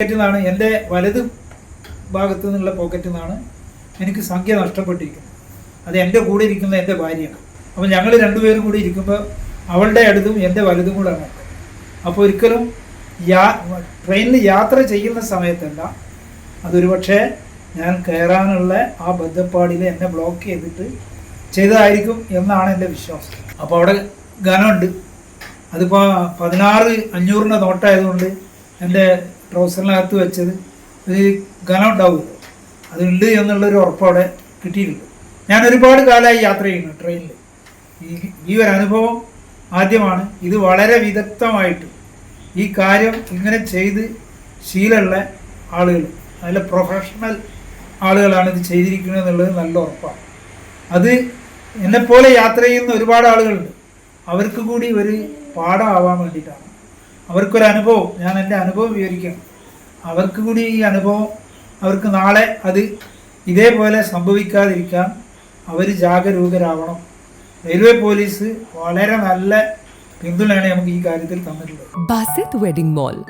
പോക്കറ്റിൽ നിന്നാണ് എന്റെ വലത് ഭാഗത്തു നിന്നുള്ള പോക്കറ്റിൽ നിന്നാണ് എനിക്ക് സംഖ്യ നഷ്ടപ്പെട്ടിരിക്കുന്നത്. അത് എന്റെ കൂടെ ഇരിക്കുന്ന എന്റെ ഭാര്യയാണ്. അപ്പോൾ ഞങ്ങൾ രണ്ടുപേരും കൂടി ഇരിക്കുമ്പോൾ അവളുടെ അടുത്തും എന്റെ വലുതും കൂടെയാണ് അപ്പോൾ ഒരിക്കലും യാ ട്രെയിനിൽ യാത്ര ചെയ്യുന്ന സമയത്തല്ല അതൊരു പക്ഷേ ഞാൻ കയറാനുള്ള ആ ബന്ധപ്പാടിൽ എന്നെ ബ്ലോക്ക് ചെയ്തിട്ട് ചെയ്തതായിരിക്കും എന്നാണ് എന്റെ വിശ്വാസം. അപ്പോൾ അവിടെ ഘനമുണ്ട് അതിപ്പോൾ പതിനാറ് അഞ്ഞൂറിന്റെ നോട്ടായതുകൊണ്ട് എന്റെ ട്രൗസറിനകത്ത് വെച്ചത് ഒരു ഘനം ഉണ്ടാവുമല്ലോ അതുണ്ട് എന്നുള്ളൊരു ഉറപ്പോടെ കിട്ടിയിട്ടുണ്ട്. ഞാൻ ഒരുപാട് കാലമായി യാത്ര ചെയ്യുന്നു ട്രെയിനിൽ ഈ ഈ ഒരു അനുഭവം ആദ്യമാണ്. ഇത് വളരെ വിദഗ്ധമായിട്ട് ഈ കാര്യം ഇങ്ങനെ ചെയ്ത് ശീലമുള്ള ആളുകൾ നല്ല പ്രൊഫഷണൽ ആളുകളാണ് ഇത് ചെയ്തിരിക്കുന്നത് എന്നുള്ളത് നല്ല ഉറപ്പാണ്. അത് എന്നെപ്പോലെ യാത്ര ചെയ്യുന്ന ഒരുപാട് ആളുകളുണ്ട്. അവർക്ക് കൂടി ഒരു പാഠമാവാൻ വേണ്ടിയിട്ടാണ്. അവർക്കൊരു അനുഭവം ഞാൻ എന്റെ അനുഭവം വിവരിക്കാം. അവർക്ക് കൂടി ഈ അനുഭവം അവർക്ക് നാളെ അത് ഇതേപോലെ സംഭവിക്കാതിരിക്കാൻ അവർ ജാഗരൂകരാവണം. റെയിൽവേ പോലീസ് വളരെ നല്ല പിന്തുണയാണ് നമുക്ക് ഈ കാര്യത്തിൽ തന്നിട്ടുള്ളത്. Basith wedding mall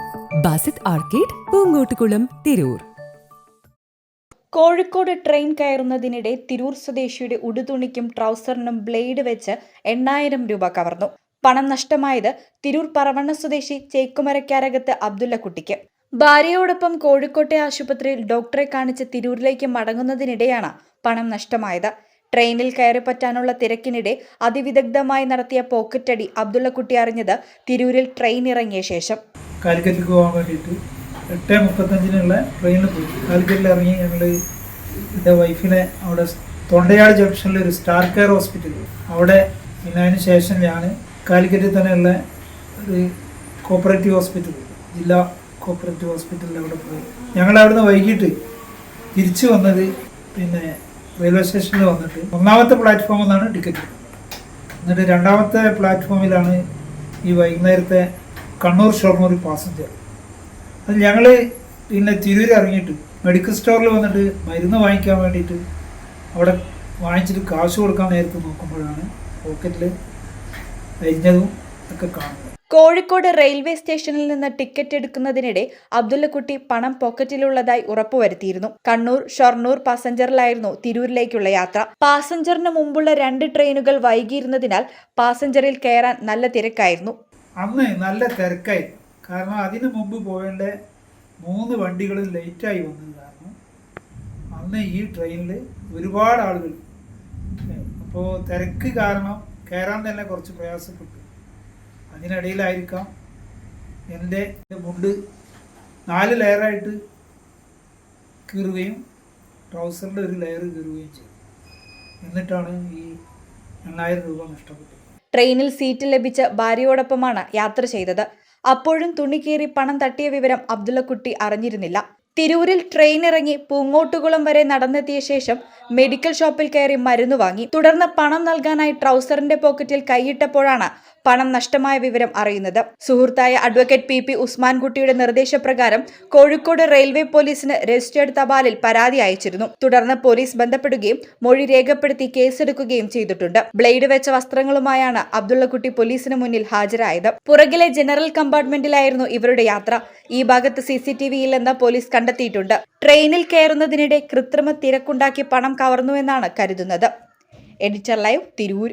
Basith arcade Poonkottukulam Tirur. Kozhikode train കയറുന്നതിനിടെ Tirur സ്വദേശിയുടെ ഉടുതുണിക്കും ട്രൗസറിനും ബ്ലേഡ് വെച്ച് എണ്ണായിരം രൂപ കവർന്നു. പണം നഷ്ടമായത് തിരൂർ പറവണ്ണ സ്വദേശി ചേക്കുമരക്കാരകത്ത് അബ്ദുള്ളക്കുട്ടിക്ക്. ഭാര്യയോടൊപ്പം കോഴിക്കോട്ടെ ആശുപത്രിയിൽ ഡോക്ടറെ കാണിച്ച് തിരൂരിലേക്ക് മടങ്ങുന്നതിനിടെയാണ് പണം നഷ്ടമായത്. ട്രെയിനിൽ കയറിപ്പറ്റാനുള്ള തിരക്കിനിടെ അതിവിദഗ്ധമായി നടത്തിയ പോക്കറ്റടി അബ്ദുള്ളക്കുട്ടി അറിഞ്ഞത് തിരൂരിൽ ട്രെയിൻ ഇറങ്ങിയ ശേഷം. കാലിക്കറ്റിൽ പോകാൻ വേണ്ടിയിട്ട് എട്ട് മുപ്പത്തഞ്ചിനുള്ള ട്രെയിനിൽ പോയി. കാലിക്കറ്റിൽ ഇറങ്ങി ഞങ്ങൾ എന്റെ വൈഫിനെ അവിടെ തൊണ്ടയാട് ജംഗ്ഷനിൽ ഒരു സ്റ്റാർ കെയർ ഹോസ്പിറ്റൽ അവിടെ പിന്നെ അതിന് ശേഷം ഞാൻ കാലിക്കറ്റിൽ തന്നെയുള്ള ഒരു കോപ്പറേറ്റീവ് ഹോസ്പിറ്റൽ ജില്ലാ കോപ്പറേറ്റീവ് ഹോസ്പിറ്റലിൽ അവിടെ പോയി. ഞങ്ങൾ അവിടുന്ന് വൈകിട്ട് തിരിച്ചു വന്നത് പിന്നെ റെയിൽവേ സ്റ്റേഷനിൽ വന്നിട്ട് ഒന്നാമത്തെ പ്ലാറ്റ്ഫോമിൽ നിന്നാണ് ടിക്കറ്റ് എന്നിട്ട് രണ്ടാമത്തെ പ്ലാറ്റ്ഫോമിലാണ് ഈ വൈകുന്നേരത്തെ കണ്ണൂർ ഷൊർണൂർ പാസഞ്ചർ അത് ഞങ്ങൾ പിന്നെ തിരൂർ ഇറങ്ങിയിട്ട് മെഡിക്കൽ സ്റ്റോറിൽ വന്നിട്ട് മരുന്ന് വാങ്ങിക്കാൻ വേണ്ടിയിട്ട് അവിടെ വാങ്ങിച്ചിട്ട് കാശ് കൊടുക്കാൻ നേരത്ത് നോക്കുമ്പോഴാണ് പോക്കറ്റിൽ അരിഞ്ഞതും ഒക്കെ കാണുന്നത് കോഴിക്കോട് റെയിൽവേ സ്റ്റേഷനിൽ നിന്ന് ടിക്കറ്റ് എടുക്കുന്നതിനിടെ അബ്ദുള്ളക്കുട്ടി പണം പോക്കറ്റിലുള്ളതായി ഉറപ്പുവരുത്തിയിരുന്നു. കണ്ണൂർ ഷൊർണൂർ പാസഞ്ചറിലായിരുന്നു തിരൂരിലേക്കുള്ള യാത്ര. പാസഞ്ചറിന് മുമ്പുള്ള രണ്ട് ട്രെയിനുകൾ വൈകിയിരുന്നതിനാൽ പാസഞ്ചറിൽ കയറാൻ നല്ല തിരക്കായിരുന്നു. അന്ന് നല്ല തിരക്കായി. കാരണം അതിനു മുമ്പ് പോകേണ്ട മൂന്ന് വണ്ടികളും ലേറ്റായി വന്നത് കാരണം അന്ന് ഈ ട്രെയിനിൽ ഒരുപാട് ആളുകൾ. അപ്പോൾ തിരക്ക് കാരണം കയറാൻ തന്നെ കുറച്ച് പ്രയാസപ്പെട്ടു. അതിനിടയിലായിരിക്കാം എന്റെ മുണ്ട് നാല് ലെയറായിട്ട് കീറുകയും ട്രൗസറിന്റെ ഒരു ലെയർ കീറുകയും ചെയ്തു. എന്നിട്ടാണ് ഈ എണ്ണായിരം രൂപ നഷ്ടപ്പെട്ടത്. ട്രെയിനിൽ സീറ്റ് ലഭിച്ച ഭാര്യയോടൊപ്പമാണ് യാത്ര ചെയ്തത്. അപ്പോഴും തുണി കീറി പണം തട്ടിയ വിവരം അബ്ദുള്ളക്കുട്ടി അറിഞ്ഞിരുന്നില്ല. തിരൂരിൽ ട്രെയിൻ ഇറങ്ങി പൂങ്ങോട്ടുകുളം വരെ നടന്നെത്തിയ ശേഷം മെഡിക്കൽ ഷോപ്പിൽ കയറി മരുന്ന് വാങ്ങി. തുടർന്ന് പണം നൽകാനായി ട്രൗസറിന്റെ പോക്കറ്റിൽ കൈയിട്ടപ്പോഴാണ് പണം നഷ്ടമായ വിവരം അറിയുന്നത്. സുഹൃത്തായ അഡ്വക്കേറ്റ് പി പി ഉസ്മാൻകുട്ടിയുടെ നിർദ്ദേശപ്രകാരം കോഴിക്കോട് റെയിൽവേ പോലീസിന് രജിസ്റ്റേർഡ് തപാലിൽ പരാതി അയച്ചിരുന്നു. തുടർന്ന് പോലീസ് ബന്ധപ്പെടുകയും മൊഴി രേഖപ്പെടുത്തി കേസെടുക്കുകയും ചെയ്തിട്ടുണ്ട്. ബ്ലേഡ് വെച്ച വസ്ത്രങ്ങളുമായാണ് അബ്ദുള്ളക്കുട്ടി പോലീസിന് മുന്നിൽ ഹാജരായത്. പുറകിലെ ജനറൽ കമ്പാർട്ട്മെന്റിലായിരുന്നു ഇവരുടെ യാത്ര. ഈ ഭാഗത്ത് സി സി ടി വിയില്ലെന്ന് പോലീസ് കണ്ടെത്തിയിട്ടുണ്ട്. ട്രെയിനിൽ കയറുന്നതിനിടെ കൃത്രിമ തിരക്കുണ്ടാക്കി പണം കവർന്നുവെന്നാണ് കരുതുന്നത്. Editor live Tirur.